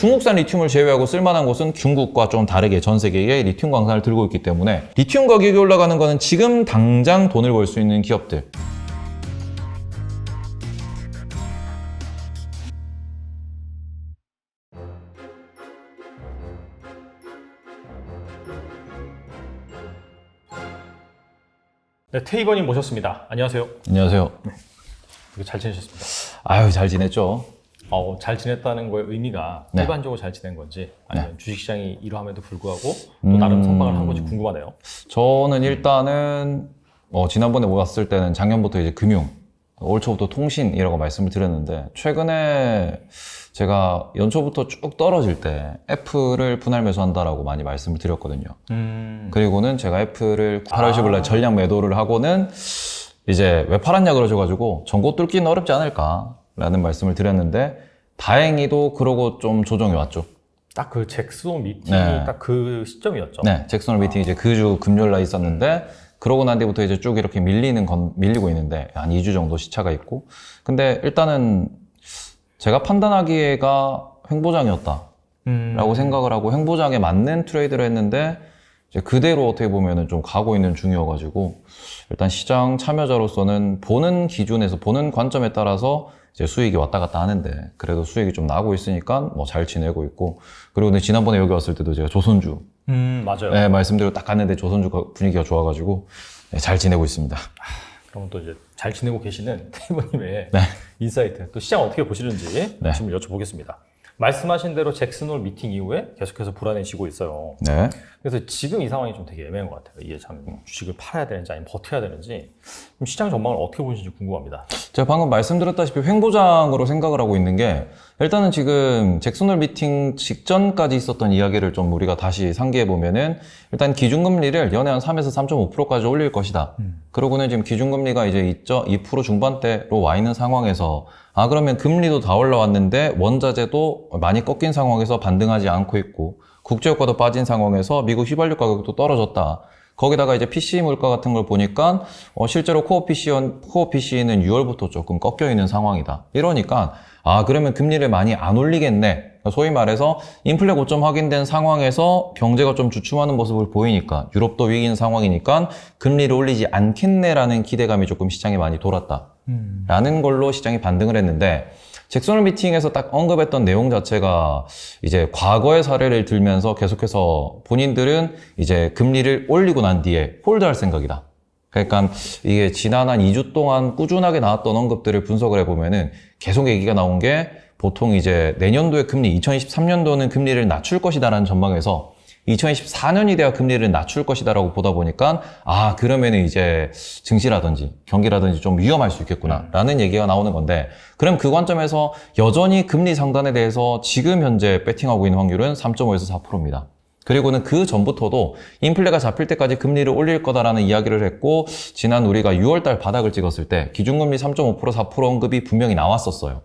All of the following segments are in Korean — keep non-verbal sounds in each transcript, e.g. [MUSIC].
중국산 리튬을 제외하고 쓸만한 곳은 중국과 좀 다르게 전 세계에 리튬 광산을 들고 있기 때문에 리튬 가격이 올라가는 거는 지금 당장 돈을 벌 수 있는 기업들 네, 테이버님 모셨습니다. 안녕하세요. 안녕하세요. 되게 잘 지내셨습니다. 아유 잘 지냈죠? 어, 잘 지냈다는 거의 의미가 네. 일반적으로 잘 지낸 건지 아니면 주식시장이 이러함에도 불구하고 또 나름 선방을 한 건지 궁금하네요. 저는 일단은 뭐 지난번에 모았을 때는 작년부터 이제 금융, 올 초부터 통신이라고 말씀을 드렸는데 최근에 제가 연초부터 쭉 떨어질 때 애플을 분할 매수한다라고 많이 말씀을 드렸거든요. 음, 그리고는 제가 애플을 8월 10일 날 전량 매도를 하고는 이제 왜 팔았냐 그러셔가지고 전고 뚫기는 어렵지 않을까 라는 말씀을 드렸는데 다행히도 그러고 좀 조정이 왔죠. 딱 그 잭스온 미팅이 네. 딱 그 시점이었죠. 네, 잭슨홀 미팅 이제 그 주 금요일 날 있었는데 그러고 난 뒤부터 이제 쭉 이렇게 밀리는 건 밀리고 있는데 한 2주 정도 시차가 있고 근데 일단은 제가 판단하기에가 횡보장이었다라고 음, 생각을 하고 횡보장에 맞는 트레이드를 했는데 이제 그대로 어떻게 보면은 좀 가고 있는 중이어가지고 일단 시장 참여자로서는 보는 기준에서 보는 관점에 따라서 이제 수익이 왔다 갔다 하는데 그래도 수익이 좀 나고 있으니까 뭐 잘 지내고 있고 그리고 근데 지난번에 여기 왔을 때도 제가 조선주 음, 맞아요. 네, 말씀드리고 딱 갔는데 조선주가 분위기가 좋아가지고 네, 잘 지내고 있습니다. 그럼 또 이제 잘 지내고 계시는 [LAUGHS] 테이버님의 네. 인사이트, 또 시장 어떻게 보시는지 네. 질문 여쭤보겠습니다. 말씀하신 대로 잭슨홀 미팅 이후에 계속해서 불안해지고 있어요. 네. 그래서 지금 이 상황이 좀 되게 애매한 것 같아요. 이게 참 주식을 팔아야 되는지 아니면 버텨야 되는지 좀 시장 전망을 어떻게 보시는지 궁금합니다. 제가 방금 말씀드렸다시피 횡보장으로 생각을 하고 있는 게 일단은 지금 잭슨홀 미팅 직전까지 있었던 이야기를 좀 우리가 다시 상기해 보면은 일단 기준금리를 연에 한 3에서 3.5%까지 올릴 것이다. 그러고는 지금 기준금리가 이제 2% 중반대로 와 있는 상황에서 아 그러면 금리도 다 올라왔는데 원자재도 많이 꺾인 상황에서 반등하지 않고 있고 국제유가도 빠진 상황에서 미국 휘발유 가격도 떨어졌다. 거기다가 이제 PC 물가 같은 걸 보니까 어, 실제로 코어 PC 코어 PC는 6월부터 조금 꺾여 있는 상황이다. 이러니까 아 그러면 금리를 많이 안 올리겠네. 소위 말해서 인플레 고점 확인된 상황에서 경제가 좀 주춤하는 모습을 보이니까 유럽도 위기인 상황이니까 금리를 올리지 않겠네라는 기대감이 조금 시장에 많이 돌았다. 라는 걸로 시장이 반등을 했는데 잭슨홀 미팅에서 딱 언급했던 내용 자체가 이제 과거의 사례를 들면서 계속해서 본인들은 이제 금리를 올리고 난 뒤에 홀드할 생각이다. 그러니까 이게 지난 한 2주 동안 꾸준하게 나왔던 언급들을 분석을 해보면은 계속 얘기가 나온 게 보통 이제 내년도에 금리, 2023년도는 금리를 낮출 것이다라는 전망에서 2024년이 돼야 금리를 낮출 것이다라고 보다 보니까 아 그러면은 이제 증시라든지 경기라든지 좀 위험할 수 있겠구나라는 얘기가 나오는 건데 그럼 그 관점에서 여전히 금리 상단에 대해서 지금 현재 배팅하고 있는 확률은 3.5에서 4%입니다. 그리고는 그 전부터도 인플레가 잡힐 때까지 금리를 올릴 거다라는 이야기를 했고 지난 우리가 6월달 바닥을 찍었을 때 기준금리 3.5% 4% 언급이 분명히 나왔었어요.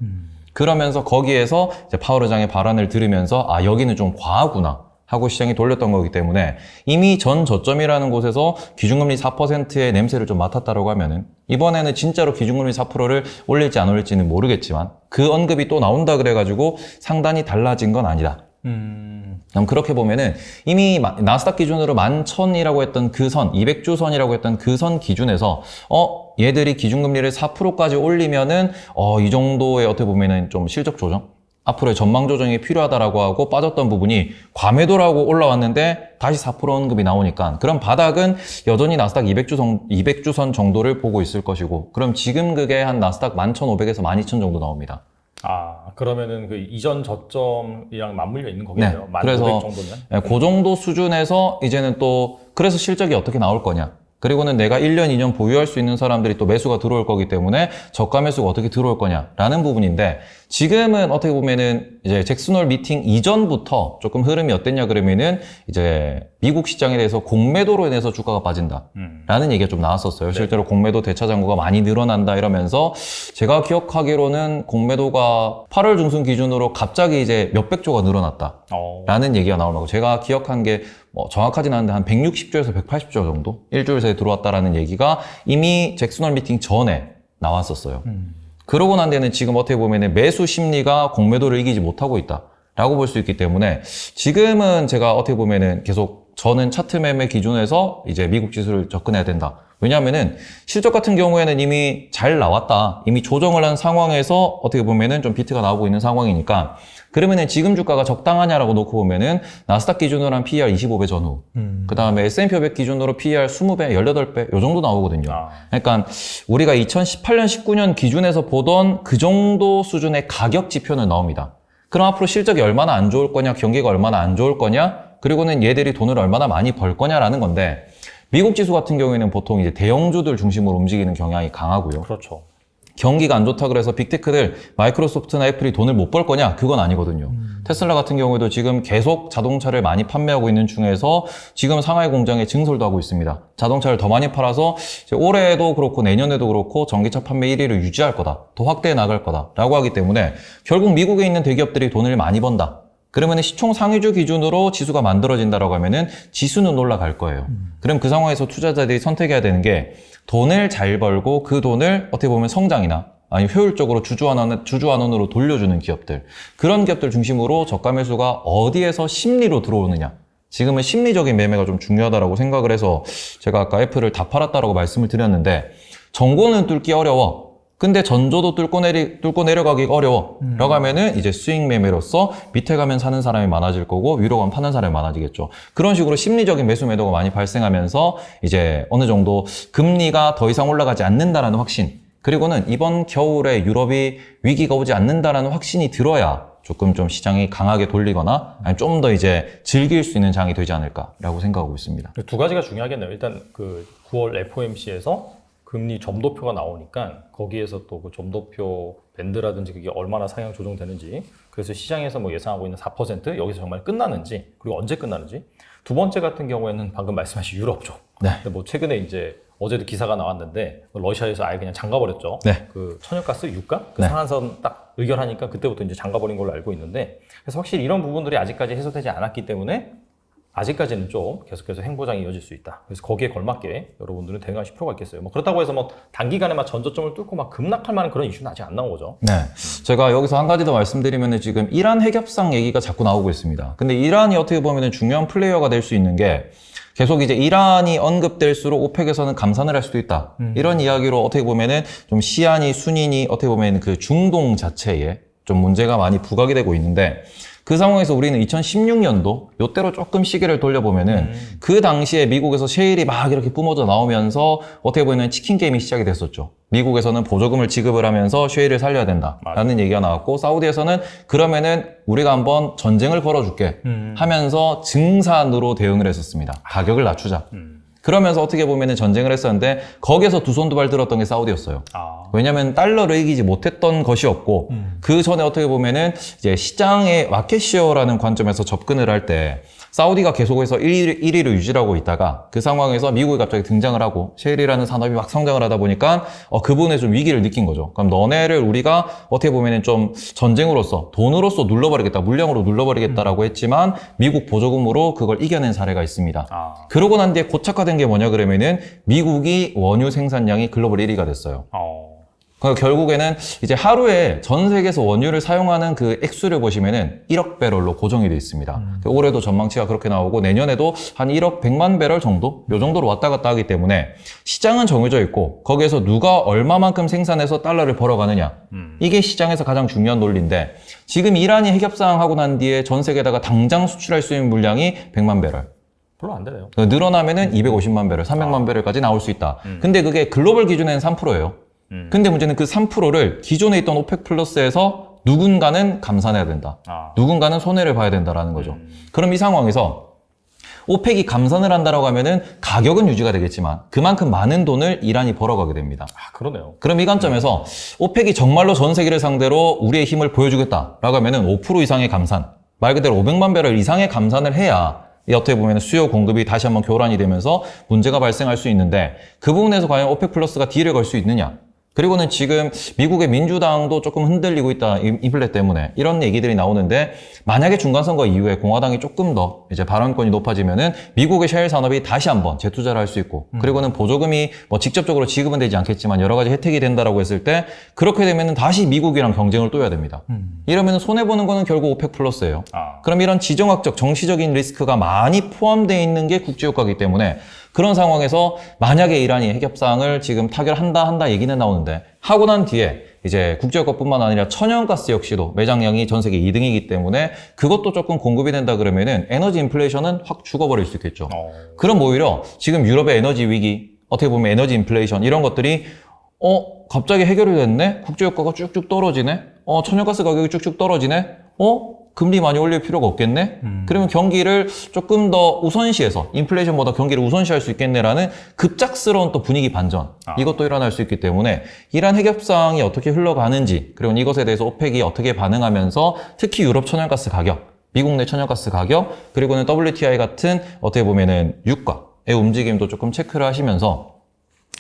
그러면서 거기에서 파월 의장의 발언을 들으면서 아 여기는 좀 과하구나 하고 시장이 돌렸던 거기 때문에 이미 전 저점이라는 곳에서 기준금리 4%의 냄새를 좀 맡았다라고 하면은 이번에는 진짜로 기준금리 4%를 올릴지 안 올릴지는 모르겠지만 그 언급이 또 나온다 그래가지고 상단이 달라진 건 아니다. 음, 그럼 그렇게 보면은 이미 마- 나스닥 기준으로 11,000이라고 했던 그 선, 200주 선이라고 했던 그 선 기준에서 어 얘들이 기준금리를 4%까지 올리면은 어 이 정도의 어떻게 보면은 좀 실적 조정 앞으로의 전망 조정이 필요하다라고 하고 빠졌던 부분이 과매도라고 올라왔는데 다시 4% 언급이 나오니까 그럼 바닥은 여전히 나스닥 200주 선, 200주 선 정도를 보고 있을 것이고 그럼 지금 그게 한 나스닥 11,500에서 12,000 정도 나옵니다. 아 그러면은 그 이전 저점이랑 맞물려 있는 거겠네요. 네, 만 그래서 500 정도면. 예, 그 정도 수준에서 이제는 또 그래서 실적이 어떻게 나올 거냐. 그리고는 내가 1년, 2년 보유할 수 있는 사람들이 또 매수가 들어올 거기 때문에 저가 매수가 어떻게 들어올 거냐라는 부분인데 지금은 어떻게 보면은 이제 잭슨홀 미팅 이전부터 조금 흐름이 어땠냐 그러면은 이제 미국 시장에 대해서 공매도로 인해서 주가가 빠진다. 음. 라는 얘기가 좀 나왔었어요. 실제로 공매도 대차 잔고가 많이 늘어난다 이러면서 제가 기억하기로는 공매도가 8월 중순 기준으로 갑자기 이제 몇백 조가 늘어났다. 어, 라는 얘기가 나오고 제가 기억한 게 뭐 정확하진 않은데 한 160조에서 180조 정도 일주일 새에 들어왔다라는 얘기가 이미 잭슨홀 미팅 전에 나왔었어요. 음. 그러고 난 데는 지금 어떻게 보면 매수 심리가 공매도를 이기지 못하고 있다. 라고 볼 수 있기 때문에 지금은 제가 어떻게 보면은 계속 저는 차트 매매 기준에서 이제 미국 지수를 접근해야 된다. 왜냐하면은 실적 같은 경우에는 이미 잘 나왔다. 이미 조정을 한 상황에서 어떻게 보면은 좀 비트가 나오고 있는 상황이니까 그러면은 지금 주가가 적당하냐라고 놓고 보면은 나스닥 기준으로 한 PER 25배 전후. 그 다음에 S&P 500 기준으로 PER 20배, 18배 요 정도 나오거든요. 아. 그러니까 우리가 2018년, 19년 기준에서 보던 그 정도 수준의 가격 지표는 나옵니다. 그럼 앞으로 실적이 얼마나 안 좋을 거냐, 경기가 얼마나 안 좋을 거냐, 그리고는 얘들이 돈을 얼마나 많이 벌 거냐라는 건데 미국 지수 같은 경우에는 보통 이제 대형주들 중심으로 움직이는 경향이 강하고요. 그렇죠. 경기가 안 좋다 그래서 빅테크들 마이크로소프트나 애플이 돈을 못 벌 거냐? 그건 아니거든요. 테슬라 같은 경우에도 지금 계속 자동차를 많이 판매하고 있는 중에서 지금 상하이 공장에 증설도 하고 있습니다. 자동차를 더 많이 팔아서 올해도 그렇고 내년에도 그렇고 전기차 판매 1위를 유지할 거다. 더 확대해 나갈 거다라고 하기 때문에 결국 미국에 있는 대기업들이 돈을 많이 번다. 그러면 시총 상위주 기준으로 지수가 만들어진다라고 하면은 지수는 올라갈 거예요. 그럼 그 상황에서 투자자들이 선택해야 되는 게 돈을 잘 벌고 그 돈을 어떻게 보면 성장이나 아니 효율적으로 주주환원, 주주환원으로 돌려주는 기업들. 그런 기업들 중심으로 저가 매수가 어디에서 심리로 들어오느냐. 지금은 심리적인 매매가 좀 중요하다라고 생각을 해서 제가 아까 애플을 다 팔았다라고 말씀을 드렸는데 정고는 뚫기 어려워 근데 전조도 뚫고 내리 뚫고 내려가기가 어려워. 라고 하면은 이제 수익 매매로서 밑에 가면 사는 사람이 많아질 거고 위로 가면 파는 사람이 많아지겠죠. 그런 식으로 심리적인 매수 매도가 많이 발생하면서 이제 어느 정도 금리가 더 이상 올라가지 않는다라는 확신. 그리고는 이번 겨울에 유럽이 위기가 오지 않는다라는 확신이 들어야 조금 좀 시장이 강하게 돌리거나 좀더 이제 즐길 수 있는 장이 되지 않을까라고 생각하고 있습니다. 두 가지가 중요하겠네요. 일단 그 9월 FOMC에서 금리 점도표가 나오니까 거기에서 또 그 점도표 밴드라든지 그게 얼마나 상향 조정되는지 그래서 시장에서 뭐 예상하고 있는 4% 여기서 정말 끝나는지 그리고 언제 끝나는지 두 번째 같은 경우에는 방금 말씀하신 유럽 쪽. 네. 근데 뭐 최근에 이제 어제도 기사가 나왔는데 러시아에서 아예 그냥 잠가버렸죠. 네. 그 천연가스 유가 그 네. 상한선 딱 의결하니까 그때부터 이제 잠가버린 걸로 알고 있는데 그래서 확실히 이런 부분들이 아직까지 해소되지 않았기 때문에 아직까지는 좀 계속해서 행보장이 이어질 수 있다. 그래서 거기에 걸맞게 여러분들은 대응하실 필요가 있겠어요. 뭐 그렇다고 해서 뭐 단기간에 막 전저점을 뚫고 막 급락할 만한 그런 이슈는 아직 안 나온 거죠. 네. 제가 여기서 한 가지 더 말씀드리면 지금 이란 핵협상 얘기가 자꾸 나오고 있습니다. 근데 이란이 어떻게 보면 중요한 플레이어가 될 수 있는 게 계속 이제 이란이 언급될수록 오펙에서는 감산을 할 수도 있다. 이런 이야기로 어떻게 보면은 좀 시안이 순인이 어떻게 보면 그 중동 자체에 좀 문제가 많이 부각이 되고 있는데 그 상황에서 우리는 2016년도 요때로 조금 시계를 돌려보면은 그 당시에 미국에서 셰일이 막 이렇게 뿜어져 나오면서 어떻게 보면 치킨 게임이 시작이 됐었죠. 미국에서는 보조금을 지급을 하면서 셰일을 살려야 된다라는 얘기가 나왔고 사우디에서는 그러면은 우리가 한번 전쟁을 걸어줄게 하면서 증산으로 대응을 했었습니다. 가격을 낮추자. 그러면서 어떻게 보면은 전쟁을 했었는데 거기에서 두 손 두 발 들었던 게 사우디였어요. 아, 왜냐하면 달러를 이기지 못했던 것이었고 그 전에 어떻게 보면은 이제 시장의 마켓 시어라는 관점에서 접근을 할 때 사우디가 계속해서 1위, 1위를 유지하고 있다가 그 상황에서 미국이 갑자기 등장을 하고 셰일이라는 산업이 막 성장을 하다 보니까 어, 그 부분에 좀 위기를 느낀 거죠. 그럼 너네를 우리가 어떻게 보면은 좀 전쟁으로서 돈으로서 눌러버리겠다, 물량으로 눌러버리겠다라고 했지만 미국 보조금으로 그걸 이겨낸 사례가 있습니다. 아, 그러고 난 뒤에 고착화된 게 뭐냐 그러면은 미국이 원유 생산량이 글로벌 1위가 됐어요. 어, 결국에는 이제 하루에 전 세계에서 원유를 사용하는 그 액수를 보시면은 1억 배럴로 고정이 돼 있습니다. 그 올해도 전망치가 그렇게 나오고 내년에도 한 1억 100만 배럴 정도? 요 정도로 왔다 갔다 하기 때문에 시장은 정해져 있고 거기에서 누가 얼마만큼 생산해서 달러를 벌어가느냐. 이게 시장에서 가장 중요한 논리인데 지금 이란이 핵협상 하고 난 뒤에 전 세계에다가 당장 수출할 수 있는 물량이 100만 배럴. 별로 안 되네요. 그 늘어나면은 250만 배럴, 300만 배럴까지 나올 수 있다. 근데 그게 글로벌 기준에는 3%예요. 음. 근데 문제는 그 3%를 기존에 있던 오펙 플러스에서 누군가는 감산해야 된다. 아, 누군가는 손해를 봐야 된다라는 거죠. 그럼 이 상황에서 오펙이 감산을 한다라고 하면은 가격은 유지가 되겠지만 그만큼 많은 돈을 이란이 벌어가게 됩니다. 아 그러네요. 그럼 이 관점에서 오펙이 정말로 전 세계를 상대로 우리의 힘을 보여주겠다라고 하면은 5% 이상의 감산, 말 그대로 500만 배럴 이상의 감산을 해야 이 어떻게 보면 수요 공급이 다시 한번 교란이 되면서 문제가 발생할 수 있는데 그 부분에서 과연 오펙 플러스가 딜을 걸 수 있느냐? 그리고는 지금 미국의 민주당도 조금 흔들리고 있다 인- 인플레 때문에 이런 얘기들이 나오는데 만약에 중간 선거 이후에 공화당이 조금 더 이제 발언권이 높아지면은 미국의 셰일 산업이 다시 한번 재투자를 할 수 있고 그리고는 보조금이 뭐 직접적으로 지급은 되지 않겠지만 여러 가지 혜택이 된다라고 했을 때 그렇게 되면은 다시 미국이랑 경쟁을 또 해야 됩니다. 이러면은 손해 보는 거는 결국 오펙 플러스예요. 아. 그럼 이런 지정학적 정치적인 리스크가 많이 포함되어 있는 게 국제유가이기 때문에 그런 상황에서 만약에 이란이 핵협상을 지금 타결한다 한다 얘기는 나오는데 하고 난 뒤에 이제 국제유가뿐만 아니라 천연가스 역시도 매장량이 전 세계 2등이기 때문에 그것도 조금 공급이 된다 그러면은 에너지 인플레이션은 확 죽어버릴 수 있겠죠. 어. 그럼 오히려 지금 유럽의 에너지 위기, 어떻게 보면 에너지 인플레이션 이런 것들이 어 갑자기 해결이 됐네, 국제유가가 쭉쭉 떨어지네, 어 천연가스 가격이 쭉쭉 떨어지네, 어 금리 많이 올릴 필요가 없겠네. 그러면 경기를 조금 더 우선시해서 인플레이션보다 경기를 우선시할 수 있겠네라는 급작스러운 또 분위기 반전 아. 이것도 일어날 수 있기 때문에 이란 핵협상이 어떻게 흘러가는지 그리고 이것에 대해서 오펙이 어떻게 반응하면서 특히 유럽 천연가스 가격 미국 내 천연가스 가격 그리고는 WTI 같은 어떻게 보면은 유가의 움직임도 조금 체크를 하시면서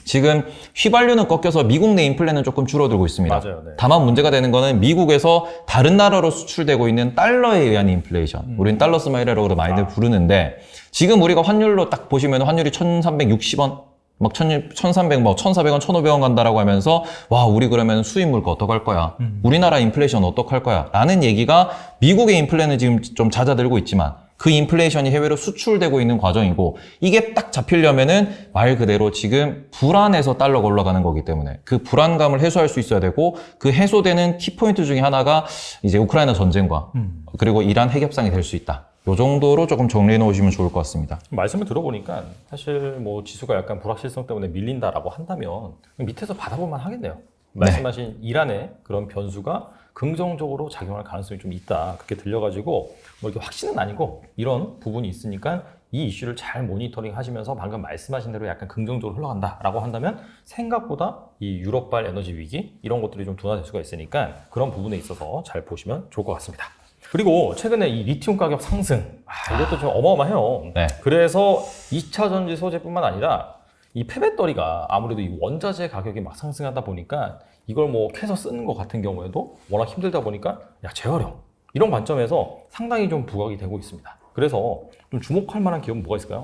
지금 휘발유는 꺾여서 미국 내 인플레는 조금 줄어들고 있습니다. 맞아요, 네. 다만 문제가 되는 거는 미국에서 다른 나라로 수출되고 있는 달러에 의한 인플레이션. 우린 달러 스마일이라고 많이들 부르는데 지금 우리가 환율로 딱 보시면 환율이 1,360원 막 1,300, 뭐 1,400원, 1,500원 간다라고 하면서 와 우리 그러면 수입 물가 어떡할 거야? 우리나라 인플레이션 어떡할 거야? 라는 얘기가 미국의 인플레는 지금 좀 잦아들고 있지만 그 인플레이션이 해외로 수출되고 있는 과정이고 이게 딱 잡히려면은 말 그대로 지금 불안해서 달러가 올라가는 거기 때문에 그 불안감을 해소할 수 있어야 되고 그 해소되는 키포인트 중에 하나가 이제 우크라이나 전쟁과 그리고 이란 핵협상이 될 수 있다. 요 정도로 조금 정리해 놓으시면 좋을 것 같습니다. 말씀을 들어보니까 사실 뭐 지수가 약간 불확실성 때문에 밀린다라고 한다면 밑에서 받아볼만 하겠네요. 말씀하신 이란의 그런 변수가 긍정적으로 작용할 가능성이 좀 있다. 그렇게 들려가지고 뭐 이렇게 확신은 아니고 이런 부분이 있으니까 이 이슈를 잘 모니터링 하시면서 방금 말씀하신 대로 약간 긍정적으로 흘러간다라고 한다면 생각보다 이 유럽발 에너지 위기 이런 것들이 좀 둔화될 수가 있으니까 그런 부분에 있어서 잘 보시면 좋을 것 같습니다. 그리고 최근에 이 리튬 가격 상승 아, 이것도 좀 어마어마해요. 네. 그래서 2차 전지 소재뿐만 아니라 이 폐배터리가 아무래도 이 원자재 가격이 막 상승하다 보니까 이걸 뭐 캐서 쓰는 것 같은 경우에도 워낙 힘들다 보니까 야 재활용 이런 관점에서 상당히 좀 부각이 되고 있습니다. 그래서 좀 주목할 만한 기업은 뭐가 있을까요?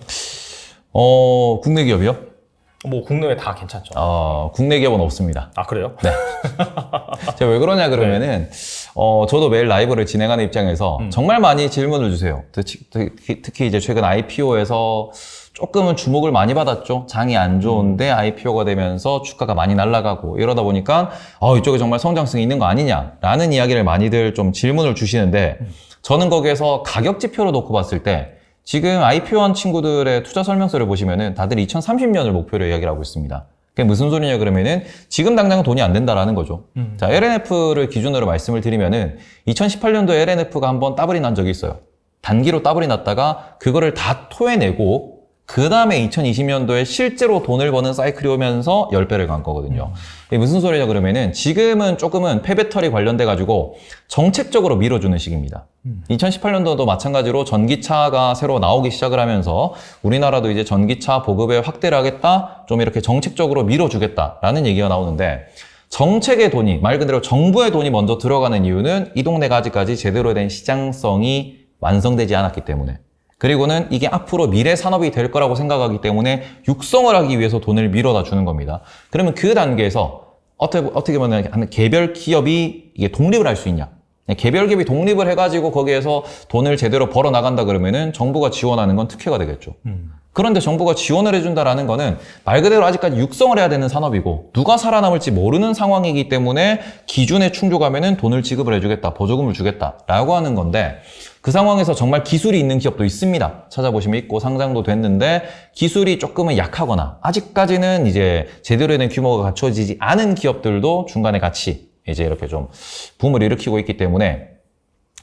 어, 국내 기업이요? 뭐 국내외 다 괜찮죠. 어, 국내 기업은 없습니다. 아 그래요? [LAUGHS] 제가 왜 그러냐 그러면은 어 저도 매일 라이브를 진행하는 입장에서 정말 많이 질문을 주세요. 특히, 특히 이제 최근 IPO에서 조금은 주목을 많이 받았죠. 장이 안 좋은데 IPO가 되면서 주가가 많이 날아가고 이러다 보니까 어 이쪽에 정말 성장성이 있는 거 아니냐라는 이야기를 많이들 좀 질문을 주시는데 저는 거기에서 가격 지표로 놓고 봤을 때 지금 IPO한 친구들의 투자 설명서를 보시면은 다들 2030년을 목표로 이야기를 하고 있습니다. 그게 무슨 소리냐 그러면은 지금 당장은 돈이 안 된다라는 거죠. 자, LNF를 기준으로 말씀을 드리면은 2018년도에 LNF가 한번 따블이 난 적이 있어요. 단기로 따블이 났다가 그거를 다 토해내고 그 다음에 2020년도에 실제로 돈을 버는 사이클이 오면서 10배를 간 거거든요. 이게 무슨 소리냐 그러면은 지금은 조금은 폐배터리 관련돼 가지고 정책적으로 밀어주는 시기입니다. 2018년도도 마찬가지로 전기차가 새로 나오기 시작을 하면서 우리나라도 이제 전기차 보급에 확대를 하겠다, 좀 이렇게 정책적으로 밀어주겠다라는 얘기가 나오는데 정책의 돈이 말 그대로 정부의 돈이 먼저 들어가는 이유는 이 동네가 아직까지 제대로 된 시장성이 완성되지 않았기 때문에 그리고는 이게 앞으로 미래 산업이 될 거라고 생각하기 때문에 육성을 하기 위해서 돈을 밀어다 주는 겁니다. 그러면 그 단계에서 어떻게, 어떻게 보면 한 개별 기업이 이게 독립을 할 수 있냐? 개별 기업이 독립을 해가지고 거기에서 돈을 제대로 벌어 나간다 그러면은 정부가 지원하는 건 특혜가 되겠죠. 그런데 정부가 지원을 해준다라는 거는 말 그대로 아직까지 육성을 해야 되는 산업이고 누가 살아남을지 모르는 상황이기 때문에 기준에 충족하면은 돈을 지급을 해주겠다, 보조금을 주겠다라고 하는 건데 그 상황에서 정말 기술이 있는 기업도 있습니다. 찾아보시면 있고 상장도 됐는데 기술이 조금은 약하거나 아직까지는 이제 제대로 된 규모가 갖춰지지 않은 기업들도 중간에 같이 이제 이렇게 좀 붐을 일으키고 있기 때문에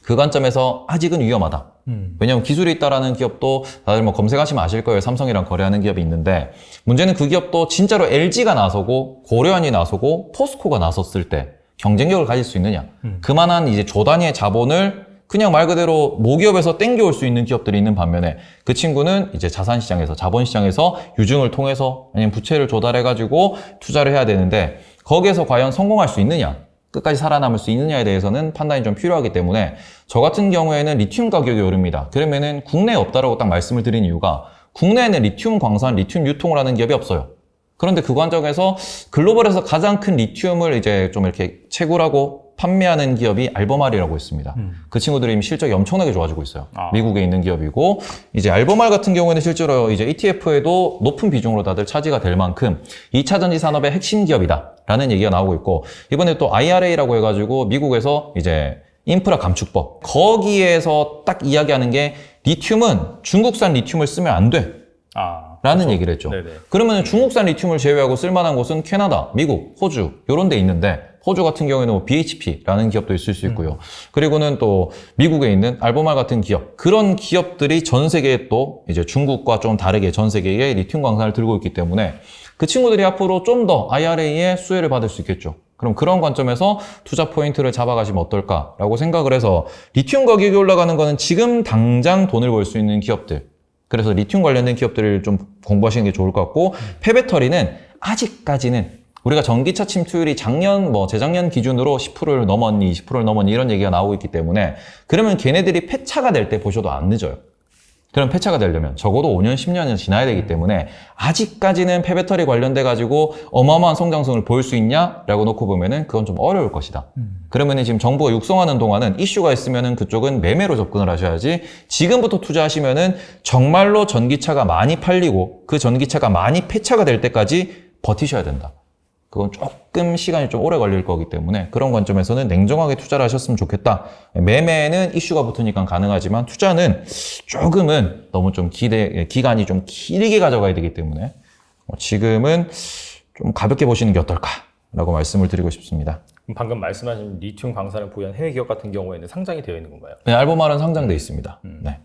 그 관점에서 아직은 위험하다. 왜냐하면 기술이 있다라는 기업도 다들 뭐 검색하시면 아실 거예요. 삼성이랑 거래하는 기업이 있는데 문제는 그 기업도 진짜로 LG가 나서고 고려안이 나서고 포스코가 나섰을 때 경쟁력을 가질 수 있느냐. 그만한 이제 조 단위의 자본을 그냥 말 그대로 모기업에서 땡겨올 수 있는 기업들이 있는 반면에 그 친구는 이제 자산시장에서 자본시장에서 유증을 통해서 아니면 부채를 조달해가지고 투자를 해야 되는데 거기에서 과연 성공할 수 있느냐 끝까지 살아남을 수 있느냐에 대해서는 판단이 좀 필요하기 때문에 저 같은 경우에는 리튬 가격이 오릅니다. 그러면은 국내에 없다라고 딱 말씀을 드린 이유가 국내에는 리튬 광산, 리튬 유통을 하는 기업이 없어요. 그런데 그 관점에서 글로벌에서 가장 큰 리튬을 이제 좀 이렇게 채굴하고 판매하는 기업이 알버말이라고 있습니다. 그 친구들이 이미 실적이 엄청나게 좋아지고 있어요. 아. 미국에 있는 기업이고 이제 알버말 같은 경우에는 실제로 이제 ETF에도 높은 비중으로 다들 차지가 될 만큼 2차 전지 산업의 핵심 기업이다라는 얘기가 나오고 있고 이번에 또 IRA라고 해가지고 미국에서 이제 인프라 감축법 거기에서 딱 이야기하는 게 리튬은 중국산 리튬을 쓰면 안 돼. 아, 라는 얘기를 했죠. 네네. 그러면 중국산 리튬을 제외하고 쓸만한 곳은 캐나다, 미국, 호주 이런 데 있는데 호주 같은 경우에는 뭐 BHP라는 기업도 있을 수 있고요. 그리고는 또 미국에 있는 알보말 같은 기업 그런 기업들이 전 세계에 또 이제 중국과 좀 다르게 전 세계에 리튬 광산을 들고 있기 때문에 그 친구들이 앞으로 좀 더 IRA의 수혜를 받을 수 있겠죠. 그럼 그런 관점에서 투자 포인트를 잡아가시면 어떨까라고 생각을 해서 리튬 가격이 올라가는 거는 지금 당장 돈을 벌 수 있는 기업들 그래서 리튬 관련된 기업들을 좀 공부하시는 게 좋을 것 같고 폐배터리는 아직까지는 우리가 전기차 침투율이 작년 뭐 재작년 기준으로 10%를 넘었니 20%를 넘었니 이런 얘기가 나오고 있기 때문에 그러면 걔네들이 폐차가 될 때 보셔도 안 늦어요. 그럼 폐차가 되려면 적어도 5년, 10년은 지나야 되기 때문에 아직까지는 폐배터리 관련돼 가지고 어마어마한 성장성을 보일 수 있냐라고 놓고 보면은 그건 좀 어려울 것이다. 그러면은 지금 정부가 육성하는 동안은 이슈가 있으면은 그쪽은 매매로 접근을 하셔야지 지금부터 투자하시면은 정말로 전기차가 많이 팔리고 그 전기차가 많이 폐차가 될 때까지 버티셔야 된다. 그건 조금 시간이 좀 오래 걸릴 거기 때문에 그런 관점에서는 냉정하게 투자를 하셨으면 좋겠다. 매매는 이슈가 붙으니까 가능하지만 투자는 조금은 너무 좀 기대, 기간이 좀 길게 가져가야 되기 때문에 어, 지금은 좀 가볍게 보시는 게 어떨까라고 말씀을 드리고 싶습니다. 방금 말씀하신 리튬 광산을 보유한 해외 기업 같은 경우에는 상장이 되어 있는 건가요? 네, 알보말은 상장돼 있습니다. 네.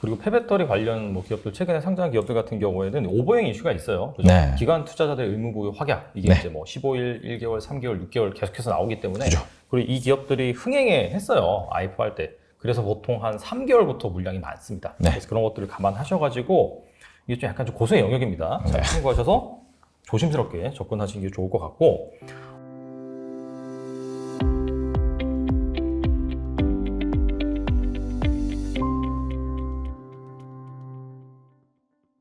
그리고 폐배터리 관련 뭐 기업들 최근에 상장한 기업들 같은 경우에는 오버행 이슈가 있어요. 그죠? 네. 기관 투자자들 의무 보유 확약 이게 네. 이제 뭐 15일, 1개월, 3개월, 6개월 계속해서 나오기 때문에 그죠. 그리고 이 기업들이 흥행해 했어요. IPO 할 때. 그래서 보통 한 3개월부터 물량이 많습니다. 네. 그래서 그런 것들을 감안하셔가지고 이게 좀 약간 좀 고수의 영역입니다. 잘 참고하셔서 조심스럽게 접근하시는 게 좋을 것 같고